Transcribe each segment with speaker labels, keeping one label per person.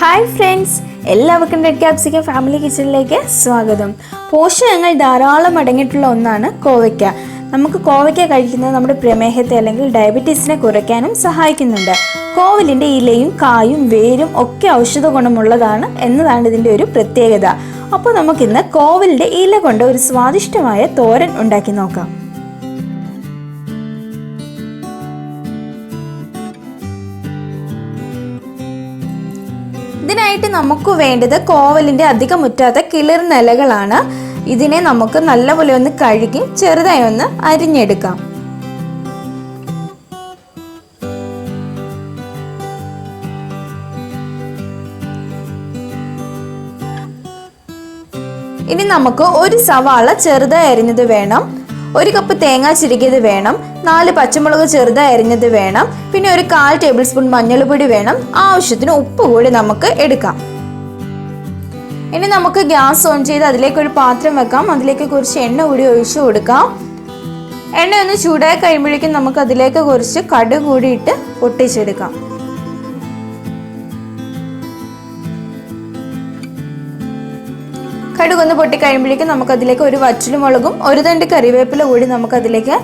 Speaker 1: Hi friends എല്ലാവർക്കും red ക്യാപ്സിക്ക family കിച്ചണിലേക്ക് സ്വാഗതം. പോഷകങ്ങൾ ധാരാളം അടങ്ങിയിട്ടുള്ള ഒന്നാണ് കോവയ്ക്ക. നമുക്ക് കോവയ്ക്ക കഴിക്കുന്നത് നമ്മുടെ പ്രമേഹത്തെ അല്ലെങ്കിൽ ഡയബറ്റീസിനെ കുറയ്ക്കാനും സഹായിക്കുന്നുണ്ട്. കോവലിന്റെ ഇലയും കായും വേരും ഒക്കെ ഔഷധ ഗുണമുള്ളതാണ് എന്നതാണ് ഇതിന്റെ ഒരു പ്രത്യേകത. അപ്പോൾ നമുക്കിന്ന് കോവലിന്റെ ഇല കൊണ്ട് ഒരു സ്വാദിഷ്ടമായ തോരൻ ഉണ്ടാക്കി നോക്കാം. ഇതിനായിട്ട് നമുക്ക് വേണ്ടത് കോവലിന്റെ അധികം മുറ്റാത്ത കിളിർ നിലകളാണ്. ഇതിനെ നമുക്ക് നല്ലപോലെ ഒന്ന് കഴുകി ചെറുതായി ഒന്ന് അരിഞ്ഞെടുക്കാം. ഇനി നമുക്ക് ഒരു സവാള ചെറുതായി അരിഞ്ഞത് വേണം. ഒരു കപ്പ് തേങ്ങ ചിരുകിയത് വേണം നാല് പച്ചമുളക് ചെറുതായി അരിഞ്ഞത് വേണം പിന്നെ ഒരു കാൽ ടേബിൾ സ്പൂൺ മഞ്ഞൾപ്പൊടി വേണം ആവശ്യത്തിന് ഉപ്പ് കൂടി നമുക്ക് എടുക്കാം. ഇനി നമുക്ക് ഗ്യാസ് ഓൺ ചെയ്ത് അതിലേക്ക് ഒരു പാത്രം വെക്കാം അതിലേക്ക് കുറച്ച് എണ്ണ കൂടി ഒഴിച്ചു കൊടുക്കാം. എണ്ണ ഒന്ന് ചൂടായി കഴിയുമ്പോഴേക്കും നമുക്ക് അതിലേക്ക് കുറച്ച് കടുക് കൂടിയിട്ട് പൊട്ടിച്ചെടുക്കാം. കടുക് ഒന്ന് പൊട്ടിക്കഴിയുമ്പോഴേക്കും നമുക്ക് അതിലേക്ക് ഒരു വറ്റലുമുളകും ഒരു തണ്ട് കറിവേപ്പില കൂടി നമുക്കതിലേക്ക്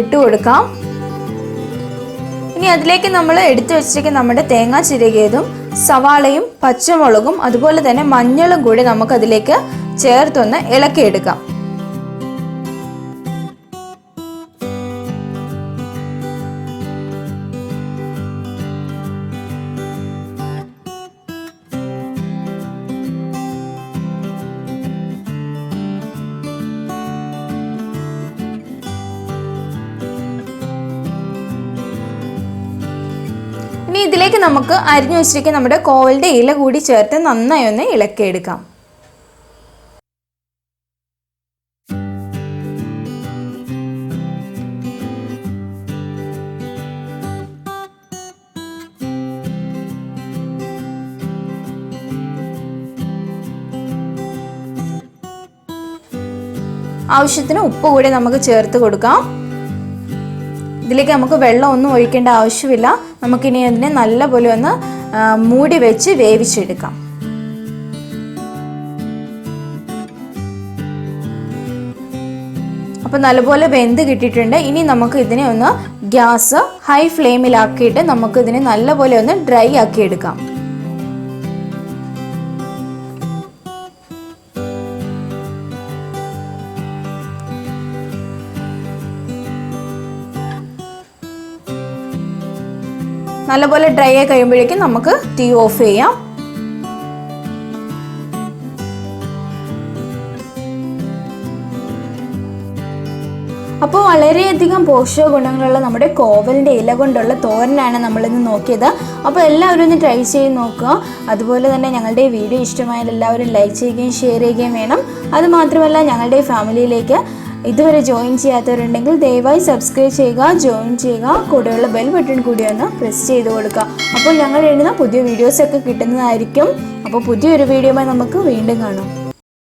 Speaker 1: ഇട്ട് കൊടുക്കാം. ഇനി അതിലേക്ക് നമ്മൾ എടുത്തു വെച്ചിരിക്കുന്ന നമ്മുടെ തേങ്ങ ചിരകിയതും സവാളയും പച്ചമുളകും അതുപോലെ തന്നെ മഞ്ഞളും കൂടി നമുക്കതിലേക്ക് ചേർത്തൊന്ന് ഇളക്കിയെടുക്കാം. ഇനി ഇതിലേക്ക് നമുക്ക് അരിഞ്ഞു വെച്ചിരിക്കുന്ന നമ്മുടെ കോവലിന്റെ ഇല കൂടി ചേർത്ത് നന്നായി ഒന്ന് ഇളക്കിയെടുക്കാം. ആവശ്യത്തിന് ഉപ്പ് കൂടി നമുക്ക് ചേർത്ത് കൊടുക്കാം. ഇതിലേക്ക് നമുക്ക് വെള്ളം ഒന്നും ഒഴിക്കേണ്ട ആവശ്യമില്ല. നമുക്കിനി അതിനെ നല്ലപോലെ ഒന്ന് മൂടി വെച്ച് വേവിച്ചെടുക്കാം. അപ്പോൾ നല്ലപോലെ വെന്ത് കിട്ടിയിട്ടുണ്ട്. ഇനി നമുക്ക് ഇതിനെ ഒന്ന് ഗ്യാസ് ഹൈ ഫ്ലെയിമിലാക്കിയിട്ട് നമുക്ക് ഇതിനെ നല്ലപോലെ ഒന്ന് ഡ്രൈ ആക്കി എടുക്കാം നല്ലപോലെ ഡ്രൈ ആയി കഴിയുമ്പോഴേക്കും നമുക്ക് തീ ഓഫ് ചെയ്യാം. അപ്പോൾ വളരെയധികം പോഷക ഗുണങ്ങളുള്ള നമ്മുടെ കോവലിന്റെ ഇല കൊണ്ടുള്ള തോരനാണ് നമ്മളിന്ന് നോക്കിയത്. അപ്പോൾ എല്ലാവരും ഒന്ന് ട്രൈ ചെയ്ത് നോക്കുക. അതുപോലെ തന്നെ ഞങ്ങളുടെ വീഡിയോ ഇഷ്ടമായാൽ എല്ലാവരും ലൈക്ക് ചെയ്യുകയും ഷെയർ ചെയ്യുകയും വേണം. അതുമാത്രമല്ല ഞങ്ങളുടെ ഫാമിലിയിലേക്ക് ഇതുവരെ ജോയിൻ ചെയ്യാത്തവരുണ്ടെങ്കിൽ ദയവായി സബ്സ്ക്രൈബ് ചെയ്യുക ജോയിൻ ചെയ്യുക കൂടെയുള്ള ബെൽ ബട്ടൺ കൂടി ഒന്ന് പ്രസ് ചെയ്ത് കൊടുക്കുക. അപ്പോൾ ഞങ്ങൾ എഴുതുന്ന പുതിയ വീഡിയോസൊക്കെ കിട്ടുന്നതായിരിക്കും. അപ്പോൾ പുതിയൊരു വീഡിയോയുമായി നമുക്ക് വീണ്ടും കാണാം.